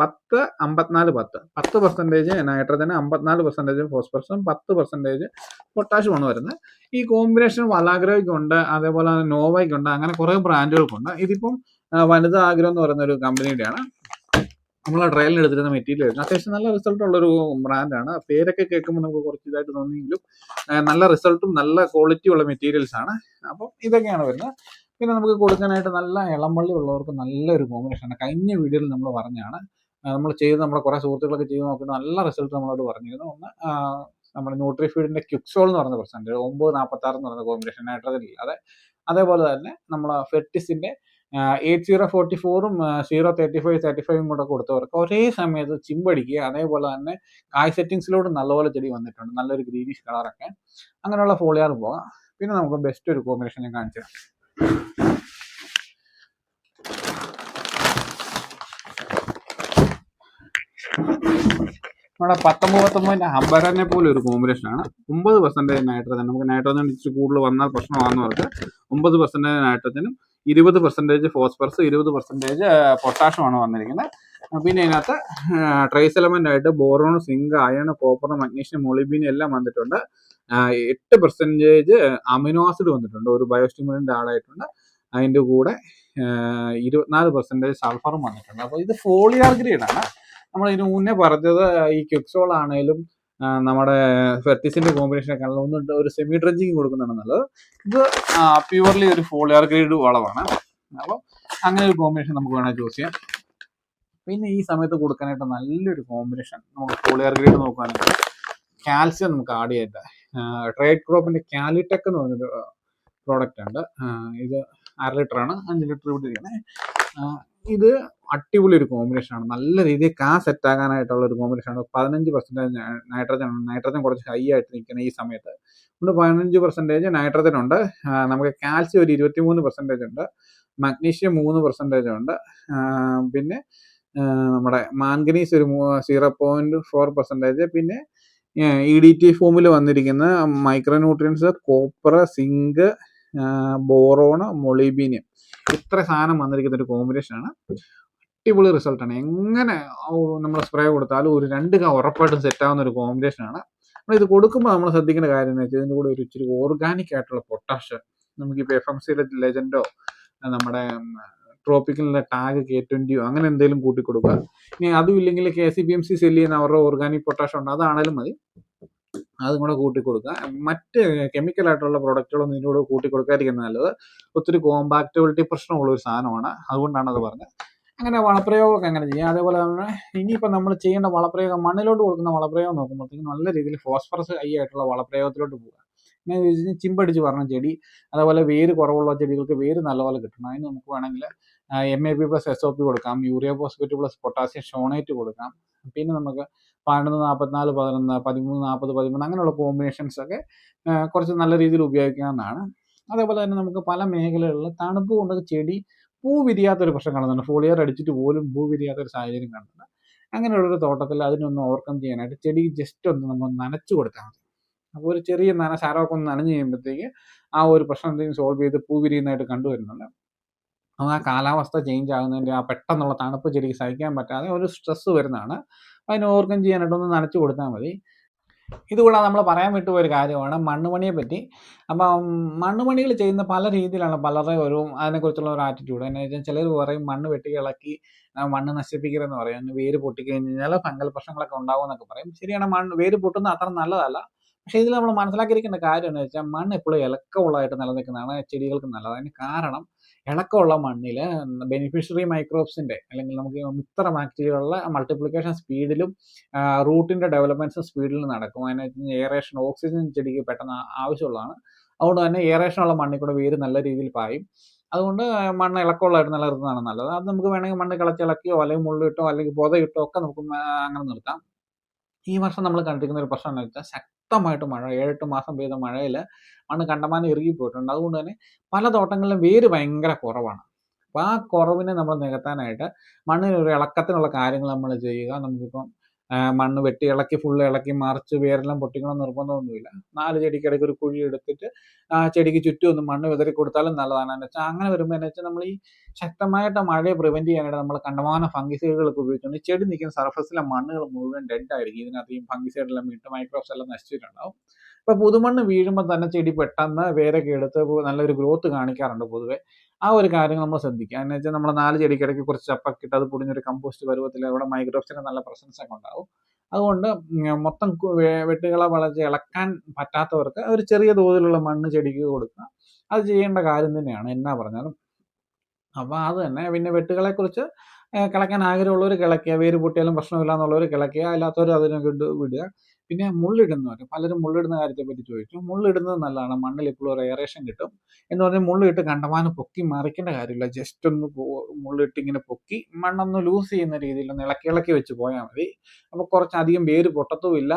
പത്ത് അമ്പത്തിനാല് പത്ത്. പത്ത് പെർസെന്റേജ് നൈട്രജന് അമ്പത്തിനാല് പെർസെന്റേജ് ഫോസ്ഫറസും പത്ത് പെർസെന്റേജ് പൊട്ടാഷ്യമാണ് വരുന്നത്. ഈ കോമ്പിനേഷൻ വലാഗ്രയ്ക്കുണ്ട് അതേപോലെ നോവയ്ക്കുണ്ട് അങ്ങനെ കുറേ ബ്രാൻഡുകൾക്കുണ്ട് ഇതിപ്പം വനിത ആഗ്രഹം എന്ന് പറയുന്ന ഒരു കമ്പനിയുടെയാണ് നമ്മൾ ട്രയലിന് എടുത്തിരുന്ന മെറ്റീരിയൽ ആയിരുന്നു. അത്യാവശ്യം നല്ല റിസൾട്ട് ഉള്ളൊരു ബ്രാൻഡാണ് പേരൊക്കെ കേൾക്കുമ്പോൾ നമുക്ക് കുറച്ച് ഇതായിട്ട് തോന്നിയെങ്കിലും നല്ല റിസൾട്ടും നല്ല ക്വാളിറ്റി ഉള്ള മെറ്റീരിയൽസ് ആണ്. അപ്പം ഇതൊക്കെയാണ് വരുന്നത്. പിന്നെ നമുക്ക് കൊടുക്കാനായിട്ട് നല്ല ഇളംപള്ളി ഉള്ളവർക്ക് നല്ലൊരു കോമ്പിനേഷനാണ് കഴിഞ്ഞ വീഡിയോയിൽ നമ്മൾ പറഞ്ഞാണ് നമ്മൾ ചെയ്ത് നമ്മുടെ കുറേ സുഹൃത്തുക്കളൊക്കെ ചെയ്ത് നോക്കിയിട്ട് നല്ല റിസൾട്ട് നമ്മളോട് പറഞ്ഞിരുന്നു. ഒന്ന് നമ്മുടെ ന്യൂട്രിഫീഡിന്റെ ക്യുക്സോൾ എന്ന് പറയുന്ന പെർസെന്റേജ് ഒമ്പത് നാൽപ്പത്തി ആറ് എന്ന് പറയുന്ന കോമ്പിനേഷൻ നൈട്രജൻ ഇല്ലാതെ. അതേപോലെ തന്നെ നമ്മൾ ഫെറ്റിസിന്റെ എയ്റ്റ് സീറോ ഫോർട്ടി ഫോറും സീറോ തേർട്ടി ഫൈവ് തേർട്ടി ഫൈവും കൂടെ കൊടുത്തവർക്ക് ഒരേ സമയത്ത് ചിമ്പടിക്കുക അതേപോലെ തന്നെ കായ് സെറ്റിങ്സിലോട്ട് നല്ലപോലെ ചെടി വന്നിട്ടുണ്ട്. നല്ലൊരു ഗ്രീനിഷ് കളറൊക്കെ അങ്ങനെയുള്ള ഫോളിയാർ പോകാം പിന്നെ നമുക്ക് ബെസ്റ്റ് ഒരു കോമ്പിനേഷൻ ഞാൻ കാണിച്ചു തരാം. നമ്മുടെ പത്തൊമ്പത് പത്തൊമ്പതിന്റെ ഹബരനെ പോലെ ഒരു കോമ്പിനേഷൻ ആണ് ഒമ്പത് പെർസെന്റേജ് നൈട്രജൻ നമുക്ക് നൈട്രജൻ ഇച്ചിരി കൂടുതൽ വന്നാൽ പ്രശ്നമാകുന്നവർക്ക് ഒമ്പത് പെർസെന്റേജ് നൈട്രജനും ഇരുപത് പെർസെന്റേജ് ഫോസ്ഫറസ് ഇരുപത് പെർസെന്റേജ് പൊട്ടാഷ്യമാണ് വന്നിരിക്കുന്നത്. പിന്നെ ഇതിനകത്ത് ട്രേസ് എലമെന്റ് ആയിട്ട് boron zinc iron copper magnesium molybdenum എല്ലാം വന്നിട്ടുണ്ട്. എട്ട് പെർസെന്റേജ് അമിനോ ആസിഡ് വന്നിട്ടുണ്ട്. ഒരു ബയോസ്റ്റിമുലന്റ് ആളായിട്ടുണ്ട്. അതിന്റെ കൂടെ ഇരുപത്തിനാല് പെർസെന്റേജ് സൾഫറും വന്നിട്ടുണ്ട്. അപ്പോൾ ഇത് ഫോളിയാർ ഗ്രേഡ് ആണ്. നമ്മൾ ഇതിനു മുന്നേ പറഞ്ഞത് ഈ ക്യുക്സോൾ ആണെങ്കിലും നമ്മുടെ ഫെർട്ടിസിന്റെ കോമ്പിനേഷൻ ഒക്കെ ആണെങ്കിലും ഒന്ന് ഒരു സെമി ഡ്രഞ്ചിങ് കൊടുക്കുന്നതാണ് നല്ലത്. ഇത് പ്യുവർലി ഒരു ഫോളിയർ ഗ്രേഡ് വളമാണ് അപ്പോൾ അങ്ങനെ ഒരു കോമ്പിനേഷൻ നമുക്ക് വേണമെങ്കിൽ ചൂസ് ചെയ്യാം. പിന്നെ ഈ സമയത്ത് കൊടുക്കാനായിട്ട് നല്ലൊരു കോമ്പിനേഷൻ നമുക്ക് ഫോളിയർ ഗ്രേഡ് നോക്കുകയാണെങ്കിൽ കാൽസ്യം നമുക്ക് ആഡ് ചെയ്യേണ്ട ട്രേഡ് ക്രോപ്പിന്റെ കാലിടെക് എന്ന് പറഞ്ഞൊരു പ്രോഡക്റ്റ് ഉണ്ട്. ഇത് അര ലിറ്റർ ആണ് അഞ്ച് ലിറ്റർ ഇവിടെ ഇരിക്കണേ. ഇത് അടിപൊളി ഒരു കോമ്പിനേഷൻ ആണ്. നല്ല രീതിയിൽ കാ സെറ്റ് ആകാനായിട്ടുള്ള ഒരു കോമ്പിനേഷൻ ആണ്. പതിനഞ്ച് പെർസെന്റേജ് നൈട്രജൻ ആണ്. നൈട്രജൻ കുറച്ച് ഹൈ ആയിട്ട് നിൽക്കുന്ന ഈ സമയത്ത്. നമ്മുടെ പതിനഞ്ച് പെർസെന്റേജ് നൈട്രജൻ ഉണ്ട്. നമുക്ക് കാൽസ്യം ഒരു ഇരുപത്തിമൂന്ന് പെർസെന്റേജ് ഉണ്ട്. മഗ്നീഷ്യം മൂന്ന് പെർസെന്റേജ് ഉണ്ട്. പിന്നെ നമ്മുടെ മാംഗനീസ് ഒരു സീറോ പോയിന്റ് ഫോർ പെർസെന്റേജ് പിന്നെ ഇ ഡി ടി ഫോമിൽ വന്നിരിക്കുന്ന micronutrients copper zinc boron molybdenum. ഇത്ര സാധനം വന്നിരിക്കുന്ന ഒരു കോമ്പിനേഷനാണ് അടിപൊളി റിസൾട്ടാണ് എങ്ങനെ നമ്മൾ സ്പ്രേ കൊടുത്താലും ഒരു രണ്ട് ക ഉറപ്പായിട്ടും സെറ്റ് ആവുന്ന ഒരു കോമ്പിനേഷനാണ് നമ്മൾ ഇത് കൊടുക്കുമ്പോൾ നമ്മൾ ശ്രദ്ധിക്കേണ്ട കാര്യം എന്ന് വെച്ചാൽ ഇതിന്റെ കൂടെ ഒരു ഇച്ചിരി ഓർഗാനിക് ആയിട്ടുള്ള പൊട്ടാഷ് നമുക്കിപ്പോൾ എഫ് എം സിയിലെ ലെജൻഡോ നമ്മുടെ ട്രോപ്പിക്കലിലെ ടാഗ് കെ ട്വന്റിയോ അങ്ങനെ എന്തെങ്കിലും കൂട്ടി കൊടുക്കുക ഇനി അതും ഇല്ലെങ്കിൽ K C B M C sell ചെയ്യുന്ന അവരുടെ ഓർഗാനിക് പൊട്ടാഷ് ഉണ്ട്. അതാണേലും മതി. അതും കൂടെ കൂട്ടി കൊടുക്കുക മറ്റ് കെമിക്കൽ ആയിട്ടുള്ള പ്രൊഡക്റ്റുകളൊന്നും ഇതിന്റെ കൂടെ കൂട്ടി കൊടുക്കാതിരിക്കുന്നത് നല്ലത്. ഒത്തിരി കോമ്പാക്റ്റബിലിറ്റി പ്രശ്നമുള്ള ഒരു സാധനമാണ്. അതുകൊണ്ടാണ് അത് പറഞ്ഞത്. അങ്ങനെ വളപ്രയോഗമൊക്കെ അങ്ങനെ ചെയ്യാം. അതേപോലെ തന്നെ ഇനിയിപ്പോൾ നമ്മൾ ചെയ്യേണ്ട വളപ്രയോഗം മണ്ണിലോട്ട് കൊടുക്കുന്ന വളപ്രയോഗം നോക്കുമ്പോഴത്തേക്കും നല്ല രീതിയിൽ ഫോസ്ഫറസ് ഹൈ ആയിട്ടുള്ള വളപ്രയോഗത്തിലോട്ട് പോകുക കഴിഞ്ഞാൽ ചിമ്പടിച്ച് പറഞ്ഞ ചെടി അതേപോലെ വേര് കുറവുള്ള ചെടികൾക്ക് വേര് നല്ലപോലെ കിട്ടണം. അതിന് നമുക്ക് വേണമെങ്കിൽ M A P plus S O P കൊടുക്കാം. Urea phosphate plus potassium schoenite കൊടുക്കാം. പിന്നെ നമുക്ക് പതിനൊന്ന് നാൽപ്പത്തിനാല് പതിനൊന്ന് പതിമൂന്ന് നാൽപ്പത് പതിമൂന്ന് അങ്ങനെയുള്ള കോമ്പിനേഷൻസ് ഒക്കെ കുറച്ച് നല്ല രീതിയിൽ ഉപയോഗിക്കാവുന്നതാണ്. അതേപോലെ തന്നെ നമുക്ക് പല മേഖലകളിൽ തണുപ്പ് കൊണ്ട് ചെടി പൂ വിരിയാത്തൊരു പ്രശ്നം കാണുന്നുണ്ട് ഫോളിയർ അടിച്ചിട്ട് പോലും പൂ വിരിയാത്തൊരു സാഹചര്യം കാണുന്നുണ്ട് അങ്ങനെയുള്ളൊരു തോട്ടത്തിൽ അതിനൊന്ന് ഓവർകം ചെയ്യാനായിട്ട് ചെടി ജസ്റ്റ് ഒന്ന് നമ്മൾ നനച്ചു കൊടുത്താൽ മതി. അപ്പോൾ ഒരു ചെറിയ നന ശാരമൊക്കെ ഒന്ന് നനഞ്ഞു കഴിയുമ്പോഴത്തേക്ക് ആ ഒരു പ്രശ്നം എന്തെങ്കിലും സോൾവ് ചെയ്ത് പൂ വിരിയുന്നതായിട്ട് കണ്ടുവരുന്നുണ്ട് അത് ആ കാലാവസ്ഥ ചേഞ്ച് ആകുന്നതിന്റെ ആ പെട്ടെന്നുള്ള തണുപ്പ് ചെടിക്ക് സഹിക്കാൻ പറ്റാതെ ഒരു സ്ട്രെസ്സ് വരുന്നതാണ്. അതിന് ഓവർകം ചെയ്യാനായിട്ടൊന്ന് നനച്ചു കൊടുത്താൽ മതി. ഇതുകൂടാതെ നമ്മൾ പറയാൻ വിട്ടുപോയൊരു കാര്യമാണ് മണ്ണുമണിയെ പറ്റി അപ്പം മണ്ണുമണികൾ ചെയ്യുന്ന പല രീതിയിലാണ് പലരുടെ ഒരു അതിനെക്കുറിച്ചുള്ള ഒരു ആറ്റിറ്റ്യൂഡ് എന്നു വെച്ചാൽ ചിലർ പറയും മണ്ണ് വെട്ടി ഇളക്കി മണ്ണ് നശിപ്പിക്കരുതെന്ന് പറയും. വേര് പൊട്ടിക്കഴിഞ്ഞ് കഴിഞ്ഞാൽ ഫംഗൽ പ്രശ്നങ്ങളൊക്കെ ഉണ്ടാവും എന്നൊക്കെ പറയും. ശരിയാണ് മണ്ണ് വേര് പൊട്ടുന്ന അത്ര നല്ലതല്ല. പക്ഷേ ഇതിൽ നമ്മൾ മനസ്സിലാക്കിയിരിക്കേണ്ട കാര്യം എന്ന് വെച്ചാൽ മണ്ണ് എപ്പോഴും ഇളക്കമുള്ളതായിട്ട് നിലനിൽക്കുന്നതാണ് ചെടികൾക്ക് നല്ലത്. അതിന് കാരണം ഇളക്കമുള്ള മണ്ണിൽ ബെനിഫിഷ്യറി മൈക്രോബ്സിന്റെ അല്ലെങ്കിൽ നമുക്ക് മിത്ര ബാക്ടീരിയകളുടെ മൾട്ടിപ്ലിക്കേഷൻ സ്പീഡിലും റൂട്ടിന്റെ ഡെവലപ്മെന്റ്സ് സ്പീഡിലും നടക്കും. അതിന് എയറേഷൻ ഓക്സിജൻ ചെടിക്ക് പെട്ടെന്ന് ആവശ്യമുള്ളതാണ്. അതുകൊണ്ട് തന്നെ എയറേഷൻ ഉള്ള മണ്ണിൽ കൂടെ വേര് നല്ല രീതിയിൽ പായും. അതുകൊണ്ട് മണ്ണ് ഇളക്കമുള്ളതായിട്ട് നിലനിർത്തുന്നതാണ് നല്ലത്. അത് നമുക്ക് വേണമെങ്കിൽ മണ്ണ് കിളച്ചിളക്കിയോ അല്ലെങ്കിൽ മുള്ളിട്ടോ അല്ലെങ്കിൽ പൊതയിട്ടോ ഒക്കെ നമുക്ക് അങ്ങനെ നിർത്താം. ഈ വർഷം നമ്മൾ കണ്ടിരിക്കുന്ന ഒരു പ്രശ്നം എന്ന് വെച്ചാൽ ശക്തമായിട്ട് മഴ ഏഴെട്ട് മാസം പെയ്ത മഴയിൽ മണ്ണ് കണ്ടമാനം ഇറുകി പോയിട്ടുണ്ട്. അതുകൊണ്ട് തന്നെ പല തോട്ടങ്ങളിലും വേര് ഭയങ്കര കുറവാണ്. അപ്പോൾ ആ കുറവിനെ നമ്മൾ നികത്താനായിട്ട് മണ്ണിന് ഒരു ഇളക്കത്തിനുള്ള കാര്യങ്ങൾ നമ്മൾ ചെയ്യുക. നമുക്കിപ്പം മണ്ണ് വെട്ടി ഇളക്കി ഫുള്ള് ഇളക്കി മറിച്ച് വേരെല്ലാം പൊട്ടിക്കണം നിർബന്ധമൊന്നുമില്ല. നാല് ചെടിക്കിടയ്ക്ക് ഒരു കുഴി എടുത്തിട്ട് ആ ചെടിക്ക് ചുറ്റും ഒന്ന് മണ്ണ് വിതറി കൊടുത്താലും നല്ലതാണ്. എന്ന് വെച്ചാൽ അങ്ങനെ വരുമ്പോൾ എന്ന് വെച്ചാൽ നമ്മൾ ഈ ശക്തമായിട്ട് മഴയെ പ്രിവെന്റ് ചെയ്യാനായിട്ട് നമ്മൾ കണ്ടമാനം ഫംഗിസൈഡുകളൊക്കെ ഉപയോഗിച്ചുകൊണ്ട് ചെടി നിൽക്കുന്ന സർഫസിലെ മണ്ണുകൾ മുഴുവൻ ഡെഡ് ആയിരിക്കും. ഇതിനകത്ത് ഈ ഫംഗിസൈഡെല്ലാം വീട്ട് മൈക്രോബ്സ് എല്ലാം നശിച്ചിട്ടുണ്ടാവും. അപ്പോൾ പുതുമണ്ണ് വീഴുമ്പോൾ തന്നെ ചെടി പെട്ടെന്ന് വേരൊക്കെ എടുത്ത് നല്ലൊരു ഗ്രോത്ത് കാണിക്കാറുണ്ട് പൊതുവെ. ആ ഒരു കാര്യം നമ്മൾ ശ്രദ്ധിക്കുക. എന്ന് വെച്ചാൽ നമ്മൾ നാല് ചെടിക്കിടയ്ക്ക് കുറച്ച് ചപ്പൊക്കെ ഇട്ട് അത് പൊടിഞ്ഞൊരു കമ്പോസ്റ്റ് പരുവത്തിൽ അവിടെ മൈക്രോപ്സിന് നല്ല പ്രസൻസ് ഒക്കെ ഉണ്ടാവും. അതുകൊണ്ട് മൊത്തം വെട്ടുകളെ വളച്ച് ഇളക്കാൻ പറ്റാത്തവർക്ക് ഒരു ചെറിയ തോതിലുള്ള മണ്ണ് ചെടിക്ക് കൊടുക്കുക. അത് ചെയ്യേണ്ട കാര്യം തന്നെയാണ്. എന്നാ പറഞ്ഞാലും. അപ്പോൾ അത് തന്നെ. പിന്നെ വെട്ടുകളെ കുറിച്ച് കിളയ്ക്കാൻ ആഗ്രഹമുള്ളവർ കിളയ്ക്കുക. വേര് പൊട്ടിയാലും പ്രശ്നമില്ല എന്നുള്ളവർ കിളയ്ക്കുക. അല്ലാത്തവർ അതിനെ വിട് വിടുക. പിന്നെ മുള്ളിടുന്നവർ പലരും മുള്ളിടുന്ന കാര്യത്തെ പറ്റി ചോദിച്ചു മുള്ളിടുന്നത് നല്ലതാണ്. മണ്ണിൽ എപ്പോഴും ഒരു എയറേഷൻ കിട്ടും എന്ന് പറഞ്ഞാൽ മുള്ളിട്ട് കണ്ടമാനം പൊക്കി മറിക്കേണ്ട കാര്യമില്ല. ജസ്റ്റ് ഒന്ന് മുള്ളിട്ട് ഇങ്ങനെ പൊക്കി മണ്ണൊന്ന് ലൂസ് ചെയ്യുന്ന രീതിയിൽ ഒന്ന് ഇളക്കി ഇളക്കി വെച്ച് പോയാൽ മതി. അപ്പോൾ കുറച്ചധികം വേര് പൊട്ടത്തുമില്ല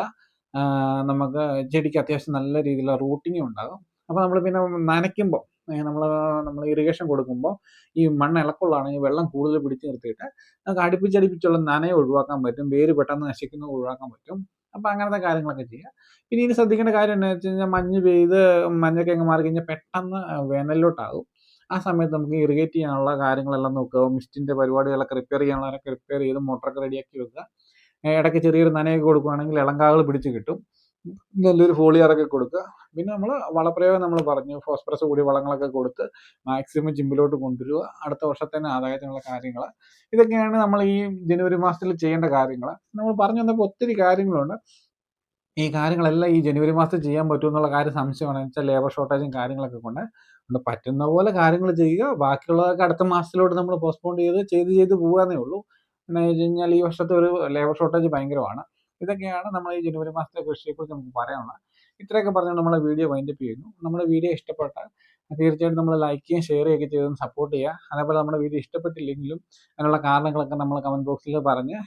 നമുക്ക് ചെടിക്ക് അത്യാവശ്യം നല്ല രീതിയിലുള്ള റൂട്ടിങ്ങും ഉണ്ടാകും. അപ്പോൾ നമ്മൾ പിന്നെ നനയ്ക്കുമ്പോൾ നമ്മൾ നമ്മൾ ഇറിഗേഷൻ കൊടുക്കുമ്പോൾ ഈ മണ്ണ് ഇളക്കുള്ളതാണെങ്കിൽ വെള്ളം കൂടുതൽ പിടിച്ചു നിർത്തിയിട്ട് നമുക്ക് അടുപ്പിച്ചടുപ്പിച്ചുള്ള നനയെ ഒഴിവാക്കാൻ പറ്റും. വേര് പെട്ടെന്ന് നശിക്കുന്നത് ഒഴിവാക്കാൻ പറ്റും. അപ്പോൾ അങ്ങനത്തെ കാര്യങ്ങളൊക്കെ ചെയ്യുക പിന്നെ ഇനി ശ്രദ്ധിക്കേണ്ട കാര്യം എന്താണെന്ന് വെച്ച് കഴിഞ്ഞാൽ മഞ്ഞ് പെയ്ത് മഞ്ഞൊക്കെ അങ്ങ് മാറി കഴിഞ്ഞാൽ പെട്ടെന്ന് വേനലിലോട്ടാകും. ആ സമയത്ത് നമുക്ക് ഇറിഗേറ്റ് ചെയ്യാനുള്ള കാര്യങ്ങളെല്ലാം നോക്കുക. മിസ്റ്റിന്റെ പരിപാടികളൊക്കെ റിപ്പയർ ചെയ്യാനുള്ളവരൊക്കെ റിപ്പയർ ചെയ്ത് മോട്ടറൊക്കെ റെഡിയാക്കി വെക്കുക. ഇടയ്ക്ക് ചെറിയൊരു നനയൊക്കെ കൊടുക്കുകയാണെങ്കിൽ ഇളങ്കാകൾ പിടിച്ച് കിട്ടും. നല്ലൊരു ഫോളിയറൊക്കെ കൊടുക്കുക. പിന്നെ നമ്മൾ വളപ്രയോഗം നമ്മൾ പറഞ്ഞു. ഫോസ്ഫറസ് കൂടി വളങ്ങളൊക്കെ കൊടുത്ത് മാക്സിമം ചിമ്പിലോട്ട് കൊണ്ടുവരിക. അടുത്ത വർഷത്തേനെ ആദായത്തിനുള്ള കാര്യങ്ങൾ ഇതൊക്കെയാണ് നമ്മൾ ഈ ജനുവരി മാസത്തിൽ ചെയ്യേണ്ട കാര്യങ്ങൾ നമ്മൾ പറഞ്ഞു വന്നപ്പോൾ ഒത്തിരി കാര്യങ്ങളുണ്ട്. ഈ കാര്യങ്ങളെല്ലാം ഈ ജനുവരി മാസത്തിൽ ചെയ്യാൻ പറ്റും എന്നുള്ള കാര്യം സംശയമാണ്. വെച്ചാൽ ലേബർ ഷോർട്ടേജും കാര്യങ്ങളൊക്കെ കൊണ്ട്. അതുകൊണ്ട് പറ്റുന്ന പോലെ കാര്യങ്ങൾ ചെയ്യുക. ബാക്കിയുള്ളതൊക്കെ അടുത്ത മാസത്തിലോട്ട് നമ്മൾ പോസ്റ്റ്പോൺ ചെയ്ത് ചെയ്ത് ചെയ്ത് പോകാന്നേ ഉള്ളൂ. എന്ന് വെച്ച് കഴിഞ്ഞാൽ ഈ വർഷത്തെ ഒരു ലേബർ ഷോർട്ടേജ് ഭയങ്കരമാണ്. ഇതൊക്കെയാണ് നമ്മൾ ഈ ജനുവരി മാസത്തെ കൃഷിയെക്കുറിച്ച് നമുക്ക് പറയാനുള്ളത് ഇത്രയൊക്കെ പറഞ്ഞുകൊണ്ട് നമ്മളെ വീഡിയോ വൈൻഡപ്പ് ചെയ്യുന്നു. നമ്മുടെ വീഡിയോ ഇഷ്ടപ്പെട്ടാൽ തീർച്ചയായിട്ടും നമ്മൾ ലൈക്ക് ചെയ്യുകയും ഷെയർ ചെയ്യുകയൊക്കെ ചെയ്തൊന്ന് സപ്പോർട്ട് ചെയ്യുക. അതേപോലെ നമ്മുടെ വീഡിയോ ഇഷ്ടപ്പെട്ടില്ലെങ്കിലും അതിനുള്ള കാരണങ്ങളൊക്കെ നമ്മൾ കമന്റ് ബോക്സിൽ പറഞ്ഞ്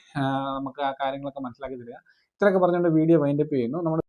നമുക്ക് ആ കാര്യങ്ങളൊക്കെ മനസ്സിലാക്കി തരിക. ഇത്രയൊക്കെ പറഞ്ഞുകൊണ്ട് വീഡിയോ വൈൻഡപ്പ് ചെയ്യുന്നു. നമ്മുടെ